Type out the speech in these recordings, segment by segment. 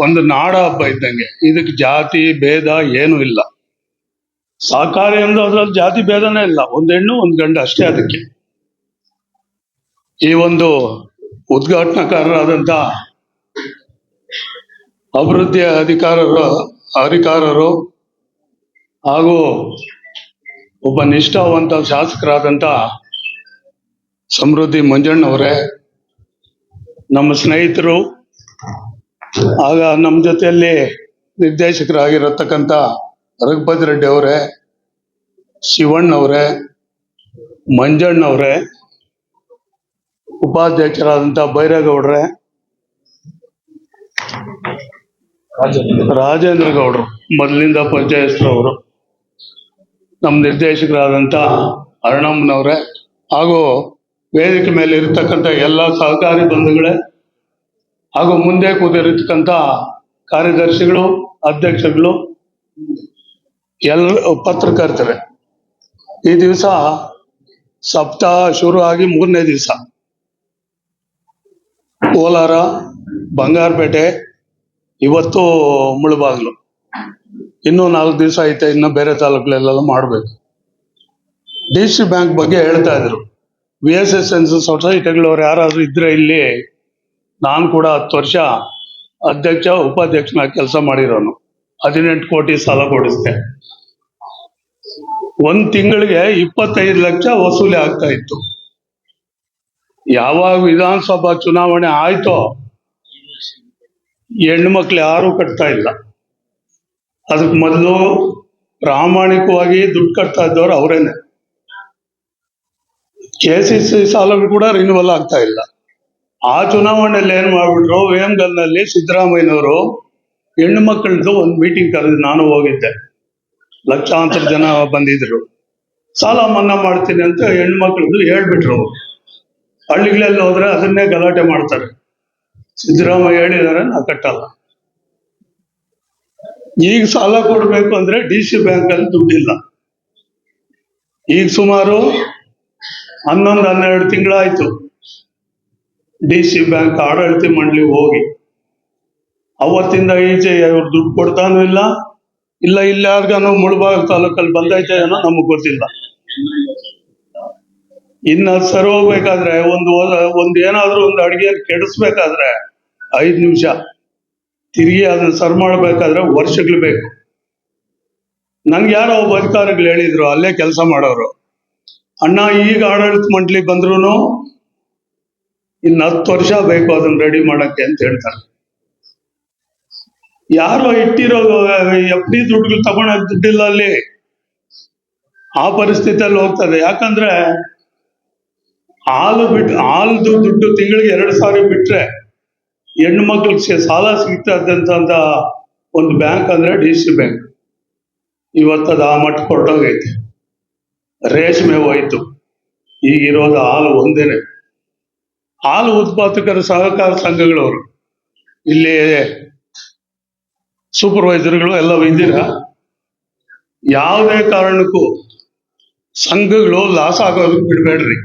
ಒಂದು ನಾಡ ಹಬ್ಬ ಇದ್ದಂಗೆ. ಇದಕ್ಕೆ ಜಾತಿ, ಭೇದ ಏನು ಇಲ್ಲ. ಸಹಕಾರಿ ಅಂದ್ರೆ ಅದ್ರಲ್ಲಿ ಜಾತಿ ಭೇದನೇ ಇಲ್ಲ. ಒಂದ್ ಹೆಣ್ಣು, ಒಂದ್ ಗಂಡ ಅಷ್ಟೇ ಅದಕ್ಕೆ. ಈ ಒಂದು ಉದ್ಘಾಟನಾಕಾರರಾದಂತ ಅಭಿವೃದ್ಧಿ ಅಧಿಕಾರರು ಅಧಿಕಾರರು ಹಾಗೂ ಒಬ್ಬ ನಿಷ್ಠಾವಂತ ಶಾಸಕರಾದಂತ ಸಮೃದ್ಧಿ ಮಂಜಣ್ಣವರೇ, ನಮ್ಮ ಸ್ನೇಹಿತರು ಆಗ ನಮ್ಮ ಜೊತೆಯಲ್ಲಿ ನಿರ್ದೇಶಕರಾಗಿರತಕ್ಕಂಥ ರಘುಪತಿ ರೆಡ್ಡಿ ಅವರೇ ಶಿವಣ್ಣವರೇ ಮಂಜಣ್ಣವರೇ ಉಪಾಧ್ಯಕ್ಷರಾದಂಥ ಬೈರೇಗೌಡ್ರೆ, ರಾಜೇಂದ್ರ ಗೌಡ್ರು, ಮೊದಲಿಂದ ಪಂಚಾಯತ್ರವರು ನಮ್ಮ ನಿರ್ದೇಶಕರಾದಂಥ ಅರುಣಮ್ಮನವರೇ ಹಾಗೂ ವೇದಿಕೆ ಮೇಲೆ ಇರತಕ್ಕಂಥ ಎಲ್ಲ ಸಹಕಾರಿ ಬಂಧುಗಳೇ ಹಾಗೂ ಮುಂದೆ ಕೂತಿರತಕ್ಕಂಥ ಕಾರ್ಯದರ್ಶಿಗಳು, ಅಧ್ಯಕ್ಷಗಳು, ಎಲ್ಲ ಪತ್ರಕರ್ತರೆ, ಈ ದಿವಸ ಸಪ್ತಾಹ ಶುರು ಆಗಿ ಮೂರನೇ ದಿವಸ. ಕೋಲಾರ, ಬಂಗಾರಪೇಟೆ, ಇವತ್ತು ಮುಳುಬಾಗ್ಲು. ಇನ್ನೂ ನಾಲ್ಕು ದಿವಸ ಐತೆ, ಇನ್ನು ಬೇರೆ ತಾಲೂಕುಗಳೆಲ್ಲ ಮಾಡಬೇಕು. ಡಿ ಸಿ ಬ್ಯಾಂಕ್ ಬಗ್ಗೆ ಹೇಳ್ತಾ ಇದ್ರು. ವಿ ಎಸ್ ಎಸ್ ಎನ್ ಸೊಸೈಟಿಗಳವ್ರು ಯಾರಾದ್ರೂ ಇದ್ರೆ ಇಲ್ಲಿ ನಾನು ಕೂಡ ಹತ್ತು ವರ್ಷ ಅಧ್ಯಕ್ಷ ಉಪಾಧ್ಯಕ್ಷನ ಕೆಲಸ ಮಾಡಿರೋನು. ಹದಿನೆಂಟು ಕೋಟಿ ಸಾಲ ಕೊಡಿಸಿದೆ. ಒಂದ್ ತಿಂಗಳಿಗೆ ಇಪ್ಪತ್ತೈದು ಲಕ್ಷ ವಸೂಲಿ ಆಗ್ತಾ ಇತ್ತು. ಯಾವಾಗ ವಿಧಾನಸಭಾ ಚುನಾವಣೆ ಆಯ್ತೋ, ಹೆಣ್ಣು ಮಕ್ಳು ಯಾರು ಕಟ್ತಾ ಇಲ್ಲ. ಅದಕ್ಕೆ ಮೊದಲು ಪ್ರಾಮಾಣಿಕವಾಗಿ ದುಡ್ಡು ಕಟ್ತಾ ಇದ್ದವ್ರು ಅವರೇನೆ. ಕೆ ಸಿ ಸಿ ಸಾಲಗಳು ಕೂಡ ರಿನ್ಯೂವಲ್ ಆಗ್ತಾ ಇಲ್ಲ. ಆ ಚುನಾವಣೆಯಲ್ಲಿ ಏನ್ ಮಾಡ್ಬಿಟ್ರು, ವೇಮಗಲ್ನಲ್ಲಿ ಸಿದ್ದರಾಮಯ್ಯನವರು ಹೆಣ್ಣು ಮಕ್ಕಳದ್ದು ಒಂದು ಮೀಟಿಂಗ್ ಕರೆದು ನಾನು ಹೋಗಿದ್ದೆ. ಲಕ್ಷಾಂತರ ಜನ ಬಂದಿದ್ರು. ಸಾಲ ಮನ್ನಾ ಮಾಡ್ತೀನಿ ಅಂತ ಹೆಣ್ಣು ಮಕ್ಕಳದ್ದು ಹೇಳ್ಬಿಟ್ರು. ಹಳ್ಳಿಗಳಲ್ಲಿ ಹೋದ್ರೆ ಅದನ್ನೇ ಗಲಾಟೆ ಮಾಡ್ತಾರೆ. ಸಿದ್ದರಾಮಯ್ಯ ಹೇಳಿದಾರೆ ನಾ ಕಟ್ಟಲ್ಲ. ಈಗ ಸಾಲ ಕೊಡ್ಬೇಕು ಅಂದ್ರೆ ಡಿ ಸಿ ಬ್ಯಾಂಕ್ ಅಲ್ಲಿ ದುಡ್ಡಿಲ್ಲ. ಈಗ ಸುಮಾರು ಹನ್ನೊಂದು ಹನ್ನೆರಡು ತಿಂಗಳಾಯ್ತು. ಡಿ ಸಿ ಬ್ಯಾಂಕ್ ಆಡಳಿತ ಮಂಡಳಿ ಹೋಗಿ. ಅವತ್ತಿಂದ ಈಚೆ ಅವ್ರು ದುಡ್ಡು ಕೊಡ್ತಾನೂ ಇಲ್ಲ ಇಲ್ಲ ಇಲ್ಲ ಯಾರಿಗಾನು ಮುಳಬಾಗ ತಾಲೂಕಲ್ಲಿ ಬಂದೈತೆ ಏನೋ ನಮಗ್ ಗೊತ್ತಿಲ್ಲ. ಇನ್ನ ಸರ್ ಹೋಗ್ಬೇಕಾದ್ರೆ ಒಂದು ಒಂದ್ ಏನಾದ್ರೂ ಒಂದು ಅಡಿಗೆ ಕೆಡಿಸ್ಬೇಕಾದ್ರೆ ಐದ್ ನಿಮಿಷ. ತಿರುಗಿ ಅದನ್ನ ಸರ್ ಮಾಡ್ಬೇಕಾದ್ರೆ ವರ್ಷಗಳು ಬೇಕು. ನಂಗೆ ಯಾರೋ ಒಬ್ಬ ಅಧಿಕಾರಿಗಳು ಹೇಳಿದ್ರು, ಅಲ್ಲೇ ಕೆಲಸ ಮಾಡೋರು. ಅಣ್ಣ, ಈಗ ಆಡಳಿತ ಮಂಡಳಿ ಬಂದ್ರು ಇನ್ನು ಹತ್ತು ವರ್ಷ ಬೇಕು ಅದನ್ನ ರೆಡಿ ಮಾಡಕ್ಕೆ ಅಂತ ಹೇಳ್ತಾರೆ. ಯಾರೋ ಇಟ್ಟಿರೋ ಎಫ್ ಡಿ ದುಡ್ಡುಗಳು ತಗೊಳಕ್ ದುಡ್ಡಿಲ್ಲ ಅಲ್ಲಿ, ಆ ಪರಿಸ್ಥಿತಿಯಲ್ಲಿ ಹೋಗ್ತದೆ. ಯಾಕಂದ್ರೆ ಹಾಲು ಬಿಟ್ಟು ಹಾಲ್ದು ದುಡ್ಡು ತಿಂಗಳಿಗೆ ಎರಡು ಸಾವಿರ ಬಿಟ್ರೆ ಹೆಣ್ಣು ಮಕ್ಳಿಗೆ ಸಾಲ ಸಿಗ್ತದಂತ ಒಂದು ಬ್ಯಾಂಕ್ ಅಂದ್ರೆ ಡಿ ಸಿ ಬ್ಯಾಂಕ್. ಇವತ್ತದ ಆ ಮಟ್ಟ ಹೊರಟೋಗೈತೆ ರೇಷ್ಮೆ ಹೋಯ್ತು. ಈಗಿರೋದು ಹಾಲು ಒಂದೇನೆ. ಹಾಲು ಉತ್ಪಾದಕರ ಸಹಕಾರ ಸಂಘಗಳವರು. ಇಲ್ಲಿ ಸೂಪರ್ವೈಸರ್ಗಳು ಎಲ್ಲ ಇದ್ದೀರ ಯಾವುದೇ ಕಾರಣಕ್ಕೂ ಸಂಘಗಳು ಲಾಸ್ ಆಗೋದಕ್ಕೆ ಬಿಡಬೇಡ್ರಿ.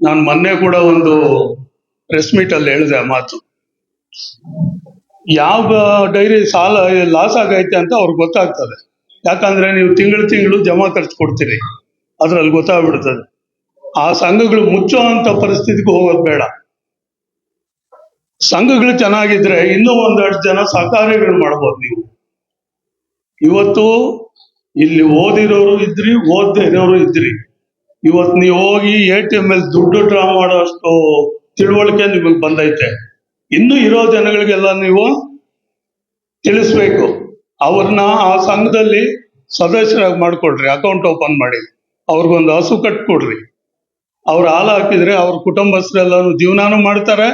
ನಾನು ಮೊನ್ನೆ ಕೂಡ ಒಂದು ಪ್ರೆಸ್ ಮೀಟ್ ಅಲ್ಲಿ ಹೇಳಿದೆ ಆ ಮಾತು. ಯಾವ ಡೈರಿ ಸಾಲ ಲಾಸ್ ಆಗೈತೆ ಅಂತ ಅವ್ರಿಗೆ ಗೊತ್ತಾಗ್ತದೆ. ಯಾಕಂದ್ರೆ ನೀವು ತಿಂಗಳು ತಿಂಗಳು ಜಮಾ ಖರ್ಚು ಕೊಡ್ತೀರಿ ಅದ್ರಲ್ಲಿ ಗೊತ್ತಾಗ್ಬಿಡ್ತದೆ. ಆ ಸಂಘಗಳು ಮುಚ್ಚುವಂತ ಪರಿಸ್ಥಿತಿಗೆ ಹೋಗೋದು ಬೇಡ. ಸಂಘಗಳು ಚೆನ್ನಾಗಿದ್ರೆ ಇನ್ನೂ ಒಂದೆರಡು ಜನ ಸಹಕಾರಿಗಳು ಮಾಡ್ಬೋದು ನೀವು. ಇವತ್ತು ಇಲ್ಲಿ ಓದಿರೋರು ಇದ್ರಿ ಓದದೇ ಇರೋರು ಇದ್ರಿ. ಇವತ್ತು ನೀವು ಹೋಗಿ ಎ ಟಿ ಎಂ ಅಲ್ಲಿ ದುಡ್ಡು ಡ್ರಾ ಮಾಡೋಷ್ಟು ತಿಳುವಳಿಕೆ ನಿಮಗೆ ಬಂದೈತೆ. ಇನ್ನು ಇರೋ ಜನಗಳಿಗೆಲ್ಲ ನೀವು ತಿಳಿಸ್ಬೇಕು. ಅವ್ರನ್ನ ಆ ಸಂಘದಲ್ಲಿ ಸದಸ್ಯರಾಗಿ ಮಾಡ್ಕೊಡ್ರಿ, ಅಕೌಂಟ್ ಓಪನ್ ಮಾಡಿ. ಅವ್ರಿಗೊಂದು ಹಸು ಕಟ್ಕೊಡ್ರಿ. ಅವ್ರು ಹಾಲು ಹಾಕಿದ್ರೆ ಅವ್ರ ಕುಟುಂಬಸ್ಥರೆಲ್ಲರೂ ಜೀವನಾನು ಮಾಡ್ತಾರೆ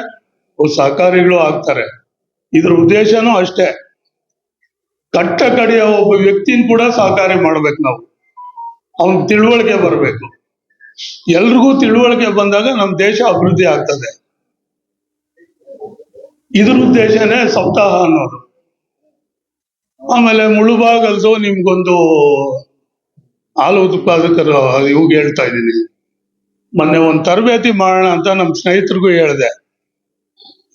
ಸಹಕಾರಿಗಳು ಆಗ್ತಾರೆ. ಇದ್ರ ಉದ್ದೇಶನೂ ಅಷ್ಟೇ. ಕಟ್ಟ ಕಡೆಯ ಒಬ್ಬ ವ್ಯಕ್ತಿನ ಕೂಡ ಸಹಕಾರಿ ಮಾಡ್ಬೇಕು ನಾವು. ಅವನ್ ತಿಳುವಳಿಕೆ ಬರಬೇಕು. ಎಲ್ರಿಗೂ ತಿಳುವಳಿಕೆ ಬಂದಾಗ ನಮ್ಮ ದೇಶ ಅಭಿವೃದ್ಧಿ ಆಗ್ತದೆ. ಇದ್ರ ಉದ್ದೇಶನೇ ಸಪ್ತಾಹ ಅನ್ನೋದು. ಆಮೇಲೆ ಮುಳುಬಾಗಲ್ದು ನಿಮ್ಗೊಂದು ಹಾಲು ಉತ್ಪಾದಕರು, ಇವಾಗ ಹೇಳ್ತಾ ಇದ್ದೀನಿ. ಮೊನ್ನೆ ಒಂದು ತರಬೇತಿ ಮಾಡೋಣ ಅಂತ ನಮ್ಮ ಸ್ನೇಹಿತರಿಗೂ ಹೇಳಿದೆ.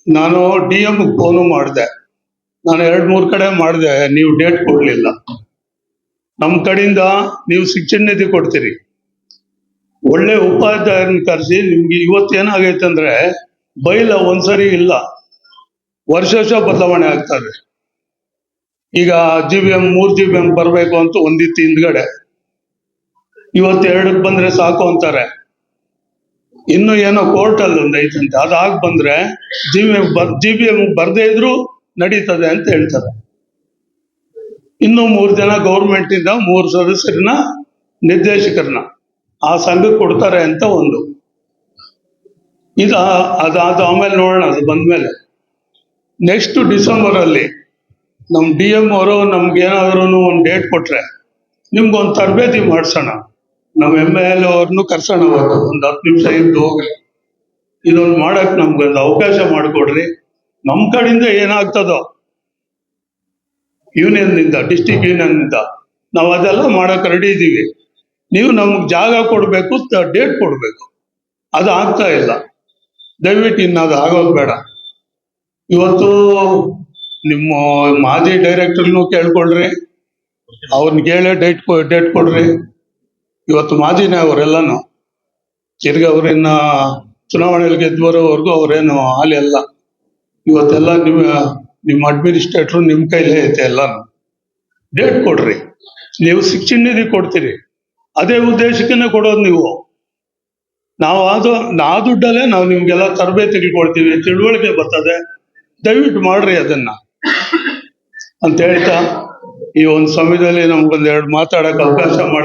ನಾನು ಡಿ ಎಂ ಫೋನು ಮಾಡಿದೆ. ನಾನು ಎರಡು ಮೂರು ಕಡೆ ಮಾಡಿದೆ, ನೀವು ಡೇಟ್ ಕೊಡಲಿಲ್ಲ. ನಮ್ಮ ಕಡೆಯಿಂದ ನೀವು ಶಿಕ್ಷಣ ನಿಧಿ ಕೊಡ್ತೀರಿ. ಒಳ್ಳೆ ಉಪಾಧ್ಯಾಯನ ಕರೆಸಿ ನಿಮ್ಗೆ ಇವತ್ತೇನಾಗೈತೆ ಅಂದ್ರೆ ಬೈಲ ಒಂದ್ಸರಿ ಇಲ್ಲ. ವರ್ಷ ವರ್ಷ ಬದಲಾವಣೆ ಆಗ್ತದೆ ಈಗ ಜಿ ಬಿ ಎಂ ಮೂರ್ ಜಿ ಬಿ ಎಂ ಬರಬೇಕು ಅಂತ ಒಂದಿತ್ತು ಹಿಂದ್ಗಡೆ. ಇವತ್ತು ಎರಡಕ್ಕೆ ಬಂದ್ರೆ ಸಾಕು ಅಂತಾರೆ. ಇನ್ನು ಏನೋ ಕೋರ್ಟ್ ಅಲ್ಲಿ ಒಂದು ಐತಂತೆ ಅದಾಗ್ ಬಂದ್ರೆ ಜಿ ಬಿ ಬರ್ ಜಿ ಬಿ ಎಂ ಬರ್ದೇ ಇದ್ರು ನಡೀತದೆ ಅಂತ ಹೇಳ್ತಾರೆ. ಇನ್ನು ಮೂರು ಜನ ಗೌರ್ಮೆಂಟ್ ಇಂದ ಮೂರು ಸದಸ್ಯರನ್ನ ನಿರ್ದೇಶಕರನ್ನ ಆ ಸಂಘ ಕೊಡ್ತಾರೆ ಅಂತ ಒಂದು. ಇದು ಅದಾದ ಆಮೇಲೆ ನೋಡೋಣ, ಅದು ಬಂದ್ಮೇಲೆ. ನೆಕ್ಸ್ಟ್ ಡಿಸೆಂಬರ್ ಅಲ್ಲಿ ನಮ್ ಡಿ ಎಂ ಅವರು ನಮ್ಗೆ ಏನಾದ್ರು ಒಂದು ಡೇಟ್ ಕೊಟ್ರೆ ನಿಮ್ಗೊಂದು ತರಬೇತಿ ಮಾಡ್ಸೋಣ. ನಮ್ಮ ಎಂ ಎಲ್ ಅವ್ರನ್ನು ಕರ್ಸೋಣ ಅವತ್ತು. ಒಂದು ಹತ್ತು ನಿಮಿಷ ಇದ್ದು ಹೋಗ್ಲಿ ಇದೊಂದು ಮಾಡಕ್ ನಮ್ಗೊಂದು ಅವಕಾಶ ಮಾಡಿಕೊಡ್ರಿ. ನಮ್ಮ ಕಡೆಯಿಂದ ಏನಾಗ್ತದೋ? ಯೂನಿಯನ್ನಿಂದ ಡಿಸ್ಟಿಕ್ ಯೂನಿಯನ್ನಿಂದ ನಾವು ಅದೆಲ್ಲ ಮಾಡಕ್ಕೆ ರೆಡಿ ಇದ್ದೀವಿ ನೀವು ನಮ್ಗೆ ಜಾಗ ಕೊಡಬೇಕು ಡೇಟ್ ಕೊಡಬೇಕು. ಅದು ಆಗ್ತಾ ಇಲ್ಲ. ದಯವಿಟ್ಟು ಇನ್ನು ಅದು ಆಗೋದು ಬೇಡ. ಇವತ್ತು ನಿಮ್ಮ ಮಾಜಿ ಡೈರೆಕ್ಟರ್ನು ಕೇಳ್ಕೊಳ್ರಿ. ಅವ್ರನ್ನ ಕೇಳೇ ಡೇಟ್ ಡೇಟ್ ಕೊಡ್ರಿ. ಇವತ್ತು ಮಾಜಿನೇ ಅವರೆಲ್ಲನು. ತಿರ್ಗಿ ಅವ್ರಿನ್ನ ಚುನಾವಣೆಯಲ್ಲಿ ಬರೋವರೆಗೂ ಅವ್ರೇನು ಅಲ್ಲ. ಇವತ್ತೆಲ್ಲ ನಿಮ್ಮ ನಿಮ್ಮ ಅಡ್ಮಿನಿಸ್ಟ್ರೇಟ್ರು ನಿಮ್ಮ ಕೈಲೇ ಐತೆ ಎಲ್ಲಾನು. ಡೇಟ್ ಕೊಡ್ರಿ. ನೀವು ಶಿಕ್ಷಣ ನಿಧಿ ಕೊಡ್ತೀರಿ. ಅದೇ ಉದ್ದೇಶಕ್ಕೇ ಕೊಡೋದು ನೀವು. ನಾವು ಅದು, ನಾ ದುಡ್ಡಲ್ಲೇ ನಾವು ನಿಮ್ಗೆಲ್ಲ ತರಬೇತಿ ಕೊಡ್ತೀವಿ. ತಿಳುವಳಿಕೆ ಬರ್ತದೆ. ದಯವಿಟ್ಟು ಮಾಡ್ರಿ ಅದನ್ನ. ಅಂತ ಹೇಳ್ತಾ, ಈ ಒಂದು ಸಮಯದಲ್ಲಿ ನಮ್ಗೊಂದು ಎರಡು ಮಾತಾಡಕ್ಕೆ ಅವಕಾಶ ಮಾಡಿ